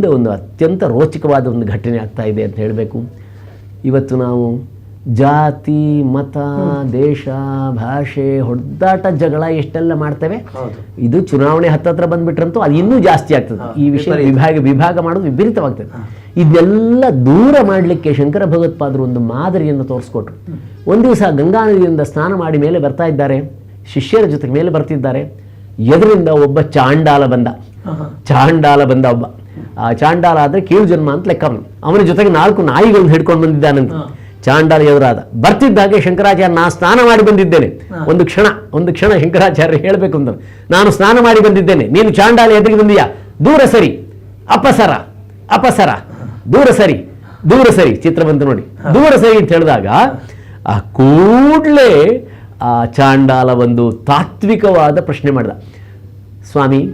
ಮುಂದೆ ಒಂದು ಅತ್ಯಂತ ರೋಚಕವಾದ ಒಂದು ಘಟನೆ ಆಗ್ತಾ ಇದೆ ಅಂತ ಹೇಳಬೇಕು. ಇವತ್ತು ನಾವು ಜಾತಿ ಮತ ದೇಶ ಭಾಷೆ ಹೊಡೆದಾಟ ಜಗಳ ಎಷ್ಟೆಲ್ಲ ಮಾಡ್ತೇವೆ ಇದು ಚುನಾವಣೆ ಹತ್ತತ್ರ ಬಂದ್ಬಿಟ್ರಂತೂ ಅದು ಇನ್ನೂ ಜಾಸ್ತಿ ಆಗ್ತದೆ. ಈ ವಿಷಯ ವಿಭಾಗ ವಿಭಾಗ ಮಾಡೋದು ವಿಪರೀತವಾಗ್ತದೆ. ಇದೆಲ್ಲ ದೂರ ಮಾಡಲಿಕ್ಕೆ ಶಂಕರ ಭಗವತ್ಪಾದರು ಒಂದು ಮಾದರಿಯನ್ನು ತೋರಿಸ್ಕೊಟ್ರು. ಒಂದು ದಿವಸ ಗಂಗಾ ನದಿಯಿಂದ ಸ್ನಾನ ಮಾಡಿ ಮೇಲೆ ಬರ್ತಾ ಇದ್ದಾರೆ. ಶಿಷ್ಯರ ಜೊತೆಗೆ ಮೇಲೆ ಬರ್ತಿದ್ದಾರೆ. ಎದರಿಂದ ಒಬ್ಬ ಚಾಂಡಾಲ ಬಂದ. ಚಾಂಡಾಲ ಬಂದ ಒಬ್ಬ. ಚಾಂಡಾಲ ಆದ್ರೆ ಕೀಳು ಜನ್ಮ ಅಂತ ಲೆಕ್ಕ ಅವನು ಜೊತೆಗೆ ನಾಲ್ಕು ನಾಯಿಗಳನ್ನು ಹಿಡ್ಕೊಂಡು ಬಂದಿದ್ದಾನಂತೆ ಚಾಂಡಾಲ ಎದುರಾದ ಬರ್ತಿದ್ದಾಗೆ ಶಂಕರಾಚಾರ್ಯ ನಾನು ಸ್ನಾನ ಮಾಡಿ ಬಂದಿದ್ದೇನೆ. ಒಂದು ಕ್ಷಣ ಒಂದು ಕ್ಷಣ ಶಂಕರಾಚಾರ್ಯ ಹೇಳಬೇಕು ಅಂತ. ನಾನು ಸ್ನಾನ ಮಾಡಿ ಬಂದಿದ್ದೇನೆ. ನೀನು ಚಾಂಡಾಲ ಎದುರಿಗೆ ಬಂದೀಯಾ? ದೂರ ಸರಿ. ಅಪಸರ. ಅಪಸರ. ದೂರ ಸರಿ. ದೂರ ಸರಿ. ಚಿತ್ರ ಬಂತು ನೋಡಿ. ದೂರ ಸರಿ ಅಂತ ಹೇಳಿದಾಗ ಆ ಕೂಡಲೇ ಆ ಚಾಂಡಾಲ ಒಂದು ತಾತ್ವಿಕವಾದ ಪ್ರಶ್ನೆ ಮಾಡಿದ. ಸ್ವಾಮಿ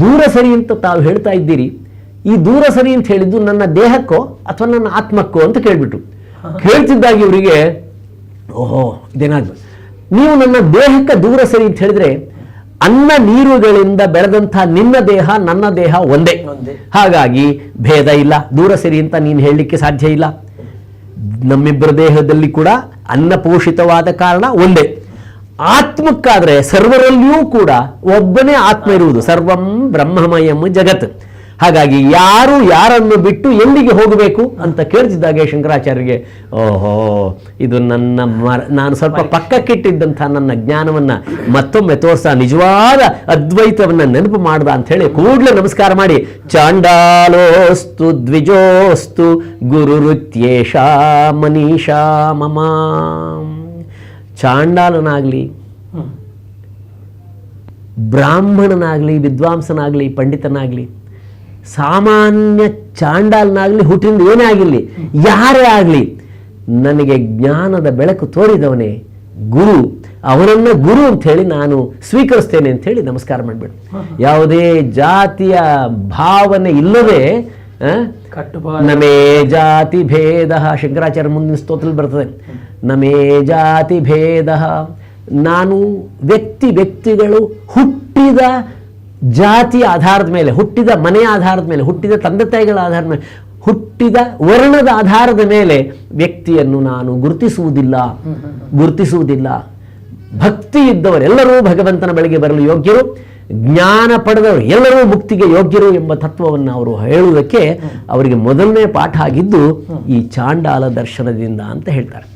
ದೂರ ಸರಿ ಅಂತ ತಾವು ಹೇಳ್ತಾ ಇದ್ದೀರಿ. ಈ ದೂರ ಸರಿ ಅಂತ ಹೇಳಿದ್ದು ನನ್ನ ದೇಹಕ್ಕೋ ಅಥವಾ ನನ್ನ ಆತ್ಮಕ್ಕೋ ಅಂತ ಕೇಳಿಬಿಟ್ರು. ಕೇಳ್ತಿದ್ದಾಗ ಇವರಿಗೆ ಓಹೋ ಇದೇನಾದ್ರು. ನೀವು ನನ್ನ ದೇಹಕ್ಕೆ ದೂರ ಸರಿ ಅಂತ ಹೇಳಿದ್ರೆ ಅನ್ನ ನೀರುಗಳಿಂದ ಬೆಳೆದಂತಹ ನಿನ್ನ ದೇಹ ನನ್ನ ದೇಹ ಒಂದೇ. ಒಂದೇ. ಹಾಗಾಗಿ ಭೇದ ಇಲ್ಲ ದೂರ ಸರಿ ಅಂತ ನೀನು ಹೇಳಲಿಕ್ಕೆ ಸಾಧ್ಯ ಇಲ್ಲ. ನಮ್ಮಿಬ್ಬರ ದೇಹದಲ್ಲಿ ಕೂಡ ಅನ್ನ ಪೋಷಿತವಾದ ಕಾರಣ ಒಂದೇ. ಆತ್ಮಕ್ಕಾದ್ರೆ ಸರ್ವರಲ್ಲಿಯೂ ಕೂಡ ಒಬ್ಬನೇ ಆತ್ಮ ಇರುವುದು. ಸರ್ವಂ ಬ್ರಹ್ಮಮಯಂ ಜಗತ್. ಹಾಗಾಗಿ ಯಾರು ಯಾರನ್ನು ಬಿಟ್ಟು ಎಲ್ಲಿಗೆ ಹೋಗಬೇಕು ಅಂತ ಕೇಳ್ತಿದ್ದಾಗೆ ಶಂಕರಾಚಾರ್ಯರಿಗೆ ಓಹೋ ಇದು ನನ್ನ ಮರ ನಾನು ಸ್ವಲ್ಪ ಪಕ್ಕಕ್ಕಿಟ್ಟಿದ್ದಂಥ ನನ್ನ ಜ್ಞಾನವನ್ನು ಮತ್ತೊಮ್ಮೆ ತೋರ್ಸ ನಿಜವಾದ ಅದ್ವೈತವನ್ನು ನೆನಪು ಮಾಡ್ದ ಅಂತ ಹೇಳಿ ಕೂಡಲೇ ನಮಸ್ಕಾರ ಮಾಡಿ ಚಾಂಡಾಲೋಸ್ತು ದ್ವಿಜೋಸ್ತು ಗುರುರುತ್ಯೇಷ ಮನೀಷಾ ಮಮ ಚಾಂಡಾಲನಾಗಲಿ ಹ್ಮ್. ಬ್ರಾಹ್ಮಣನಾಗಲಿ ವಿದ್ವಾಂಸನಾಗಲಿ ಪಂಡಿತನಾಗಲಿ ಸಾಮಾನ್ಯ ಚಾಂಡಾಲ್ನಾಗಲಿ ಹುಟ್ಟಿಂದ ಏನೇ ಆಗಿರಲಿ ಯಾರೇ ಆಗಲಿ ನನಗೆ ಜ್ಞಾನದ ಬೆಳಕು ತೋರಿದವನೇ ಗುರು. ಅವನನ್ನ ಗುರು ಅಂತ ಹೇಳಿ ನಾನು ಸ್ವೀಕರಿಸ್ತೇನೆ ಅಂತ ಹೇಳಿ ನಮಸ್ಕಾರ ಮಾಡಿಬಿಡು. ಯಾವುದೇ ಜಾತಿಯ ಭಾವನೆ ಇಲ್ಲದೆ ನಮೇ ಜಾತಿ ಭೇದ ಶಂಕರಾಚಾರ್ಯ ಮುಂದಿನ ಸ್ತೋತ್ರದಲ್ಲಿ ಬರ್ತದೆ. ನಮೇ ಜಾತಿ ಭೇದ ನಾನು ವ್ಯಕ್ತಿ ವ್ಯಕ್ತಿಗಳು ಹುಟ್ಟಿದ ಜಾತಿಯ ಆಧಾರದ ಮೇಲೆ, ಹುಟ್ಟಿದ ಮನೆಯ ಆಧಾರದ ಮೇಲೆ, ಹುಟ್ಟಿದ ತಂದೆ ತಾಯಿಗಳ ಆಧಾರದ ಮೇಲೆ, ಹುಟ್ಟಿದ ವರ್ಣದ ಆಧಾರದ ಮೇಲೆ ವ್ಯಕ್ತಿಯನ್ನು ನಾನು ಗುರುತಿಸುವುದಿಲ್ಲ ಗುರುತಿಸುವುದಿಲ್ಲ. ಭಕ್ತಿ ಇದ್ದವರೆಲ್ಲರೂ ಭಗವಂತನ ಬಳಿಗೆ ಬರಲು ಯೋಗ್ಯರು, ಜ್ಞಾನ ಪಡೆದವರು ಎಲ್ಲರೂ ಮುಕ್ತಿಗೆ ಯೋಗ್ಯರು ಎಂಬ ತತ್ವವನ್ನು ಅವರು ಹೇಳುವುದಕ್ಕೆ ಅವರಿಗೆ ಮೊದಲನೇ ಪಾಠ ಆಗಿದ್ದು ಈ ಚಾಂಡಾಲ ದರ್ಶನದಿಂದ ಅಂತ ಹೇಳ್ತಾರೆ.